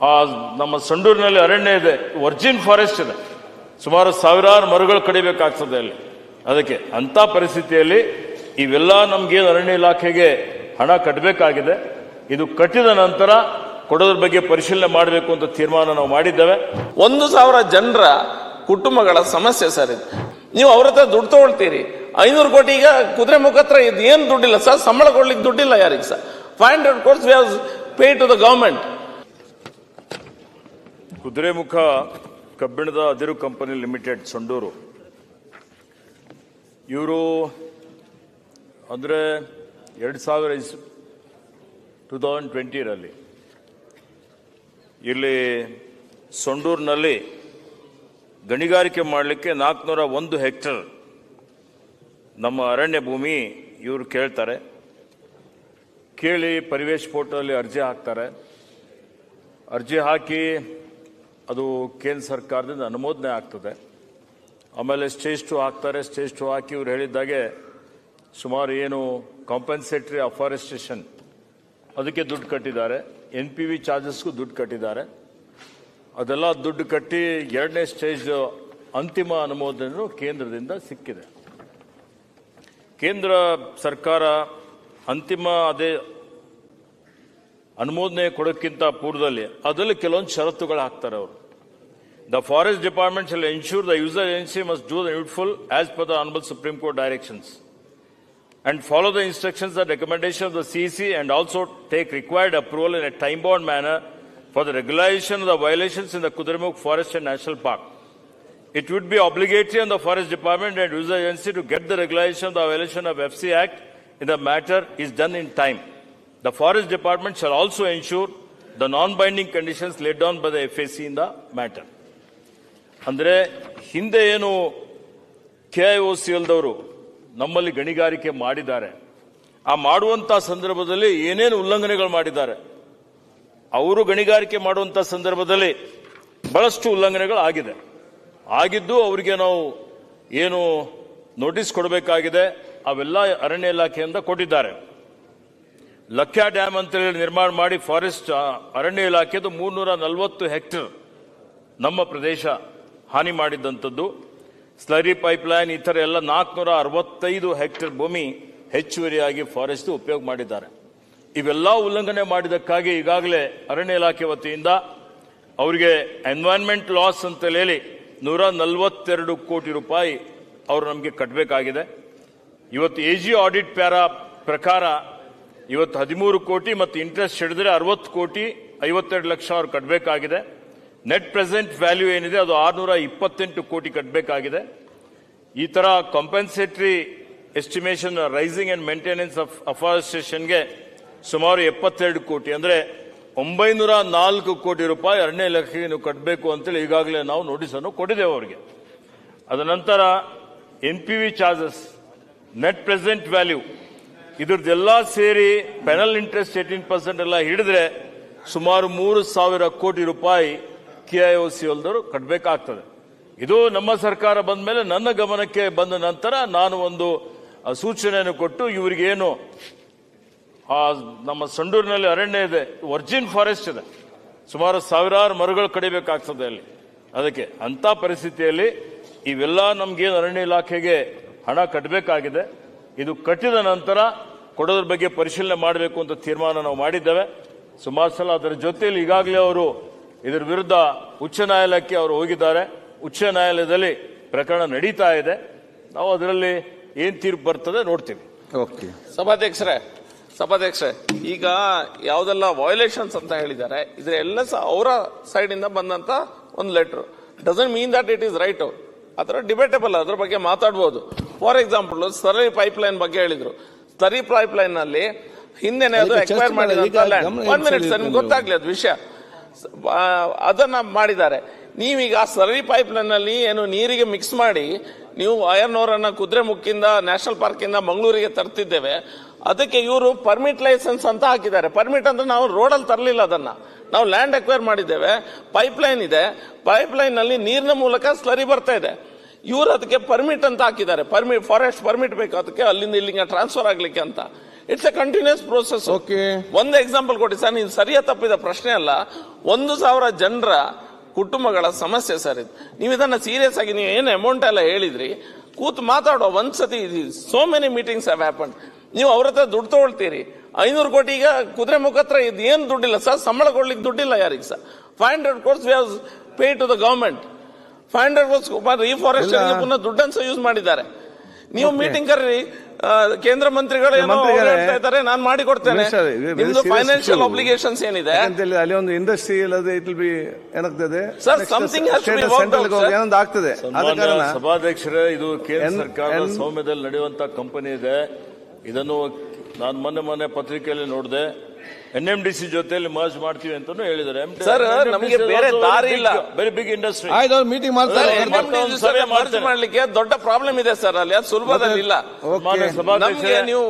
ಆ ನಮ್ಮ ಸಂಡೂರಿನಲ್ಲಿ ಅರಣ್ಯ ಇದೆ, ವರ್ಜಿನ್ ಫಾರೆಸ್ಟ್ ಇದೆ. ಸುಮಾರು ಸಾವಿರಾರು ಮರಗಳು ಕಡಿಬೇಕಾಗ್ತದೆ ಅಲ್ಲಿ. ಅದಕ್ಕೆ ಅಂಥ ಪರಿಸ್ಥಿತಿಯಲ್ಲಿ ಇವೆಲ್ಲ ನಮಗೇನು ಅರಣ್ಯ ಇಲಾಖೆಗೆ ಹಣ ಕಟ್ಟಬೇಕಾಗಿದೆ ಇದು ಕಟ್ಟಿದ ನಂತರ ಕೊಡೋದ್ರ ಬಗ್ಗೆ ಪರಿಶೀಲನೆ ಮಾಡಬೇಕು ಅಂತ ತೀರ್ಮಾನ ನಾವು ಮಾಡಿದ್ದೇವೆ. ಒಂದು ಸಾವಿರ ಜನರ ಕುಟುಂಬಗಳ ಸಮಸ್ಯೆ ಸರ್ ಇದು. ನೀವು ಅವ್ರ ಹತ್ರ ದುಡ್ಡು ತಗೊಳ್ತೀರಿ. ಐನೂರು ಕೋಟಿ ಈಗ ಕುದುರೆ ಮುಖ ಹತ್ರ ಇದು ಏನು ದುಡ್ಡಿಲ್ಲ ಸರ್? ಸಂಬಳ ಕೊಡ್ಲಿಕ್ಕೆ ದುಡ್ಡಿಲ್ಲ ಯಾರಿಗೆ sir? Five hundred crores we pay to the government Kudremukh ಕಬ್ಬಿಣದ ಅದಿರು ಕಂಪನಿ ಲಿಮಿಟೆಡ್, ಸಂಡೂರು. ಇವರು ಅಂದರೆ ಎರಡು ಸಾವಿರ ಇಸ್ ಟೂ ತೌಸಂಡ್ ಟ್ವೆಂಟಿರಲ್ಲಿ ಇಲ್ಲಿ ಸೊಂಡೂರಿನಲ್ಲಿ ಗಣಿಗಾರಿಕೆ ಮಾಡಲಿಕ್ಕೆ ನಾಲ್ಕುನೂರ ಒಂದು ಹೆಕ್ಟರ್ ನಮ್ಮ ಅರಣ್ಯ ಭೂಮಿ ಇವರು ಕೇಳ್ತಾರೆ. ಕೇಳಿ ಪರಿವೇಶ್ ಪೋರ್ಟಲ್ಲಿ ಅರ್ಜಿ ಹಾಕ್ತಾರೆ. ಅರ್ಜಿ ಹಾಕಿ ಅದು ಕೇಂದ್ರ ಸರ್ಕಾರದಿಂದ ಅನುಮೋದನೆ ಆಗ್ತದೆ. ಆಮೇಲೆ ಸ್ಟೇಜ್ ಟು ಹಾಕ್ತಾರೆ, ಸ್ಟೇಜ್ ಟು ಹಾಕಿ ಇವ್ರು ಹೇಳಿದ್ದಾಗೆ ಸುಮಾರು ಏನು ಕಾಂಪನ್ಸೇಟರಿ ಅಫಾರೆಸ್ಟೇಷನ್ ಅದಕ್ಕೆ ದುಡ್ಡು ಕಟ್ಟಿದ್ದಾರೆ. ಎನ್ ಪಿ ವಿ ಚಾರ್ಜಸ್ಗೂ ದುಡ್ಡು ಕಟ್ಟಿದ್ದಾರೆ. ಅದೆಲ್ಲ ದುಡ್ಡು ಕಟ್ಟಿ ಎರಡನೇ ಸ್ಟೇಜ್ ಅಂತಿಮ ಅನುಮೋದನೆ ಕೇಂದ್ರದಿಂದ ಸಿಕ್ಕಿದೆ. ಕೇಂದ್ರ ಸರ್ಕಾರ ಅಂತಿಮ ಅದೇ ಅನುಮೋದನೆ ಕೊಡೋಕ್ಕಿಂತ ಪೂರ್ವದಲ್ಲಿ ಅದರಲ್ಲಿ ಕೆಲವೊಂದು ಷರತ್ತುಗಳು ಹಾಕ್ತಾರೆ ಅವರು. The forest department shall ensure the user agency must do the needful as per the hon'ble Supreme Court directions and follow the instructions the recommendation of the C C and also take required approval in a time bound manner for the regulation of the violations in the Kudremukh forest and national park it would be obligatory on the forest department and user agency to get the regulation of the violation of F C act in the matter is done in time The Forest Department shall also ensure the non-binding conditions laid down by the FAC in the matter. ಅಂದರೆ ಹಿಂದೆ ಏನು K I O C ಎಲ್ದವರು ನಮ್ಮಲ್ಲಿ ಗಣಿಗಾರಿಕೆ ಮಾಡಿದ್ದಾರೆ, ಆ ಮಾಡುವಂಥ ಸಂದರ್ಭದಲ್ಲಿ ಏನೇನು ಉಲ್ಲಂಘನೆಗಳು ಮಾಡಿದ್ದಾರೆ, ಅವರು ಗಣಿಗಾರಿಕೆ ಮಾಡುವಂಥ ಸಂದರ್ಭದಲ್ಲಿ ಬಹಳಷ್ಟು ಉಲ್ಲಂಘನೆಗಳು ಆಗಿದೆ ಆಗಿದ್ದು ಅವರಿಗೆ ನಾವು ಏನು ನೋಟಿಸ್ ಕೊಡಬೇಕಾಗಿದೆ, ಅವೆಲ್ಲ ಅರಣ್ಯ ಇಲಾಖೆಯಿಂದ ಕೊಟ್ಟಿದ್ದಾರೆ ಲಕ್ಯಾ ಡ್ಯಾಮ್ ಅಂತೇಳಿ ನಿರ್ಮಾಣ ಮಾಡಿ ಫಾರೆಸ್ಟ್ ಅರಣ್ಯ ಇಲಾಖೆದು ಮೂರ್ನೂರ ನಲವತ್ತು ಹೆಕ್ಟರ್ ನಮ್ಮ ಪ್ರದೇಶ ಹಾನಿ ಮಾಡಿದ್ದಂಥದ್ದು ಸ್ಲರಿ ಪೈಪ್ಲೈನ್ ಈ ಥರ ಎಲ್ಲ ನಾಲ್ಕುನೂರ ಅರವತ್ತೈದು ಹೆಕ್ಟೇರ್ ಭೂಮಿ ಹೆಚ್ಚುವರಿಯಾಗಿ ಫಾರೆಸ್ಟ್ ಉಪಯೋಗ ಮಾಡಿದ್ದಾರೆ. ಇವೆಲ್ಲ ಉಲ್ಲಂಘನೆ ಮಾಡಿದ್ದಕ್ಕಾಗಿ ಈಗಾಗಲೇ ಅರಣ್ಯ ಇಲಾಖೆ ವತಿಯಿಂದ ಅವರಿಗೆ ಎನ್ವೈರನ್ಮೆಂಟ್ ಲಾಸ್ ಅಂತ ಹೇಳಿ ನೂರ ನಲವತ್ತೆರಡು ಕೋಟಿ ರೂಪಾಯಿ ಅವರು ನಮಗೆ ಕಟ್ಟಬೇಕಾಗಿದೆ ಇವತ್ತು ಎ ಜಿ ಆಡಿಟ್ ಪ್ಯಾರಾ ಪ್ರಕಾರ ಇವತ್ತು ಹದಿಮೂರು ಕೋಟಿ ಮತ್ತು ಇಂಟ್ರೆಸ್ಟ್ ಹಿಡಿದ್ರೆ ಅರವತ್ತು ಕೋಟಿ, ಐವತ್ತೆರಡು ಲಕ್ಷ ಅವ್ರು ಕಟ್ಟಬೇಕಾಗಿದೆ ನೆಟ್ ಪ್ರೆಸೆಂಟ್ ವ್ಯಾಲ್ಯೂ ಏನಿದೆ ಅದು ಆರುನೂರ ಇಪ್ಪತ್ತೆಂಟು ಕೋಟಿ ಕಟ್ಟಬೇಕಾಗಿದೆ ಈ ಥರ compensatory estimation raising and maintenance of ಅಫಾರೆಸ್ಟೇಷನ್ಗೆ ಸುಮಾರು ಎಪ್ಪತ್ತೆರಡು ಕೋಟಿ. ಅಂದರೆ ಒಂಬೈನೂರ ನಾಲ್ಕು ಕೋಟಿ ರೂಪಾಯಿ ಎರಡನೇ ಲಕ್ಷಕ್ಕೆ ನೀವು ಕಟ್ಟಬೇಕು ಅಂತೇಳಿ ಈಗಾಗಲೇ ನಾವು ನೋಟಿಸನ್ನು ಕೊಟ್ಟಿದ್ದೇವೆ ಅವರಿಗೆ. ಅದ ನಂತರ N P V charges net present value ಇದ್ರದ್ದೆಲ್ಲ ಸೇರಿ ಪೆನಲ್ ಇಂಟ್ರೆಸ್ಟ್ ಏಟೀನ್ ಪರ್ಸೆಂಟ್ ಎಲ್ಲ ಹಿಡಿದ್ರೆ ಸುಮಾರು ಮೂರು ಸಾವಿರ ಕೋಟಿ ರೂಪಾಯಿ ಕೆ ಐ ಒ ಸಿ ಹೊಲ್ದವರು ಕಟ್ಟಬೇಕಾಗ್ತದೆ ಇದು ನಮ್ಮ ಸರ್ಕಾರ ಬಂದ ಮೇಲೆ ನನ್ನ ಗಮನಕ್ಕೆ ಬಂದ ನಂತರ ನಾನು ಒಂದು ಸೂಚನೆಯನ್ನು ಕೊಟ್ಟು ಇವರಿಗೇನು, ಆ, ನಮ್ಮ ಸಂಡೂರಿನಲ್ಲಿ ಅರಣ್ಯ ಇದೆ ವರ್ಜಿನ್ ಫಾರೆಸ್ಟ್ ಇದೆ. ಸುಮಾರು ಸಾವಿರಾರು ಮರಗಳು ಕಡಿಬೇಕಾಗ್ತದೆ ಅಲ್ಲಿ. ಅದಕ್ಕೆ ಅಂತ ಪರಿಸ್ಥಿತಿಯಲ್ಲಿ ಇವೆಲ್ಲ ನಮ್ಗೇನು ಅರಣ್ಯ ಇಲಾಖೆಗೆ ಹಣ ಕಟ್ಟಬೇಕಾಗಿದೆ ಇದು ಕಟ್ಟಿದ ನಂತರ ಕೊಡೋದ್ರ ಬಗ್ಗೆ ಪರಿಶೀಲನೆ ಮಾಡಬೇಕು ಅಂತ ತೀರ್ಮಾನ ನಾವು ಮಾಡಿದ್ದೇವೆ. ಸುಮಾರು ಸಲ ಅದರ ಜೊತೆಯಲ್ಲಿ ಈಗಾಗಲೇ ಅವರು ಇದರ ವಿರುದ್ಧ ಉಚ್ಚ ನ್ಯಾಯಾಲಯಕ್ಕೆ ಅವರು ಹೋಗಿದ್ದಾರೆ. ಉಚ್ಚ ನ್ಯಾಯಾಲಯದಲ್ಲಿ ಪ್ರಕರಣ ನಡೀತಾ ಇದೆ. ನಾವು ಅದರಲ್ಲಿ ಏನು ತೀರ್ಪು ಬರ್ತದೆ ನೋಡ್ತೀವಿ. ಓಕೆ. ಸಭಾಧ್ಯಕ್ಷರೇ ಸಭಾಧ್ಯಕ್ಷರೇ ಈಗ ಯಾವುದೆಲ್ಲ ವಯೋಲೇಷನ್ಸ್ ಅಂತ ಹೇಳಿದ್ದಾರೆ ಇದ್ರ ಎಲ್ಲ ಸಹ ಅವರ ಸೈಡ್ ಇಂದ ಬಂದಂತ ಒಂದು letter doesn't mean that it is right ಅದರ ಡಿಬೇಟೇಬಲ್ ಅದ್ರ ಬಗ್ಗೆ ಮಾತಾಡ್ಬೋದು. ಫಾರ್ ಎಕ್ಸಾಂಪಲ್ ಸರಳಿ ಪೈಪ್ ಲೈನ್ ಬಗ್ಗೆ ಹೇಳಿದ್ರು. ಸರಿ ಪೈಪ್ ಲೈನ್ನಲ್ಲಿ ಹಿಂದೆನೆ ಅದು ಎಕ್ವೈರ್ ಮಾಡಿದಂತ ಮಿನಿಟ್ ಸರ್ ನಿಮ್ಗೆ ಗೊತ್ತಾಗ್ಲಿ ಅದು ವಿಷಯ. ಅದನ್ನ ಮಾಡಿದ್ದಾರೆ. ನೀವೀಗ ಆ ಸರಳಿ ಪೈಪ್ ಲೈನ್ ಅಲ್ಲಿ ಏನು ನೀರಿಗೆ ಮಿಕ್ಸ್ ಮಾಡಿ ನೀವು ಅಯ್ಯನೋರನ್ನ ಕುದುರೆ ಮುಕ್ಕಿಂದ ನ್ಯಾಷನಲ್ ಪಾರ್ಕ್ ಇಂದ ಮಂಗಳೂರಿಗೆ ತರ್ತಿದ್ದೇವೆ. ಅದಕ್ಕೆ ಇವರು ಪರ್ಮಿಟ್ ಲೈಸೆನ್ಸ್ ಅಂತ ಹಾಕಿದ್ದಾರೆ. ಪರ್ಮಿಟ್ ಅಂದ್ರೆ ನಾವು ರೋಡಲ್ಲಿ ತರಲಿಲ್ಲ ಅದನ್ನ. ನಾವು ಲ್ಯಾಂಡ್ ಎಕ್ವೈರ್ ಮಾಡಿದ್ದೇವೆ. ಪೈಪ್ ಲೈನ್ ಇದೆ. ಪೈಪ್ ಲೈನ್ನಲ್ಲಿ ನೀರಿನ ಮೂಲಕ ಸ್ಲರಿ ಬರ್ತಾ ಇದೆ. ಇವರು ಅದಕ್ಕೆ ಪರ್ಮಿಟ್ ಅಂತ ಹಾಕಿದ್ದಾರೆ. ಪರ್ಮಿಟ್ ಫಾರೆಸ್ಟ್ ಪರ್ಮಿಟ್ ಬೇಕು ಅದಕ್ಕೆ ಅಲ್ಲಿಂದ ಇಲ್ಲಿಗೆ ಟ್ರಾನ್ಸ್ಫರ್ ಆಗ್ಲಿಕ್ಕೆ ಅಂತ. It's a continuous process okay ಒಂದು ಎಕ್ಸಾಂಪಲ್ ಕೊಡಿ ಸರ್ ನೀನು ಸರಿಯಾ ತಪ್ಪಿದ ಪ್ರಶ್ನೆ ಅಲ್ಲ. ಒಂದು ಸಾವಿರ ಜನರ ಕುಟುಂಬಗಳ ಸಮಸ್ಯೆ ಸರ್ ಇದು. ನೀವು ಇದನ್ನ ಸೀರಿಯಸ್ ಆಗಿ ನೀವು ಏನು ಅಮೌಂಟ್ ಎಲ್ಲ ಹೇಳಿದ್ರಿ ಕೂತು ಮಾತಾಡೋ ಒಂದ್ಸತಿ so many meetings have happen ನೀವು ಅವ್ರ ಹತ್ರ ದುಡ್ಡು ತಗೊಳ್ತೀರಿ. ಐನೂರು ಕೋಟಿ ಈಗ ಕುದುರೆ ಮುಖ ಹತ್ರ ಇದು ಏನು ದುಡ್ಡಿಲ್ಲ ಸರ್ ಸಂಬಳ ಕೊಡ್ಲಿಕ್ಕೆ ದುಡ್ಡಿಲ್ಲ ಯಾರಿಗೆ sir? Five hundred crores we have pay to the government five hundred crores reforest ಇಲ್ಲ. ಪುನಃ ದುಡ್ಡನ್ನು ಯೂಸ್ ಮಾಡಿದ್ದಾರೆ. ನೀವು ಮೀಟಿಂಗ್ ಕರೀರಿ. ಆ, ಕೇಂದ್ರ ಮಂತ್ರಿಗಳು ಹೇಳ್ತಾ ಇದ್ದಾರೆ ನಾನು ಮಾಡಿ ಕೊಡ್ತೇನೆ. ನಿಮ್ದು ಫೈನಾನ್ಷಿಯಲ್ issue. ಅಬ್ಲಿಗೇಷನ್ಸ್ ಏನಿದೆ? ಅಲ್ಲಿ ಒಂದು ಇಂಡಸ್ಟ್ರಿ ಇಲ್ಲದೆ ಇಟ್ ಬಿ ಏನಾಗ್ತದೆ? ಸರ್ ಸಮಥಿಂಗ್ ಏನೊಂದು ಆಗ್ತದೆ? ಸಭಾಧ್ಯಕ್ಷರೇ ಇದು ಕೇಂದ್ರ ಸರ್ಕಾರದ ಎನ್- ನಡೆಯುವಂತ ಕಂಪನಿ ಇದೆ. ಇದನ್ನು ನಾನು ಮೊನ್ನೆ ಮೊನ್ನೆ ಪತ್ರಿಕೆಯಲ್ಲಿ ನೋಡಿದೆ. ಎನ್ ಎಂ ಡಿ ಸಿ ಜೊತೆಯಲ್ಲಿ ಮರ್ಜ್ ಮಾಡ್ತೀವಿ ಅಂತಾನು ಹೇಳಿದ್ದಾರೆ. ಸರ್ ನಮಗೆ ಬೇರೆ ದಾರಿ ಇಲ್ಲ. ವೆರಿ ಬಿಗ್ ಇಂಡಸ್ಟ್ರಿ ಆಯ್ತು ಅವ್ರು ಮೀಟಿಂಗ್ ಮಾಡ್ತಾರೆ. ಸಭೆ merge ಮಾಡ್ಲಿಕ್ಕೆ ದೊಡ್ಡ ಪ್ರಾಬ್ಲಮ್ ಇದೆ ಸರ್ ಅಲ್ಲಿ ಅದು ಸುಲಭದಲ್ಲಿ ಇಲ್ಲ. ನಮ್ಗೆ ನೀವು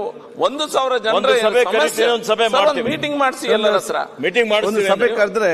ಒಂದು ಸಾವಿರ ಜನ ಜನರ ಸಭೆ ಕರೆಸಿ ಒಂದು ಸಭೆ ಮಾಡ್ತೀವಿ. ಮೀಟಿಂಗ್ ಮಾಡಿಸಿ ಎಲ್ಲರ ಹತ್ರ. ಮೀಟಿಂಗ್ ಮಾಡಿಸಿ ಸಭೆ ಕರೆದ್ರೆ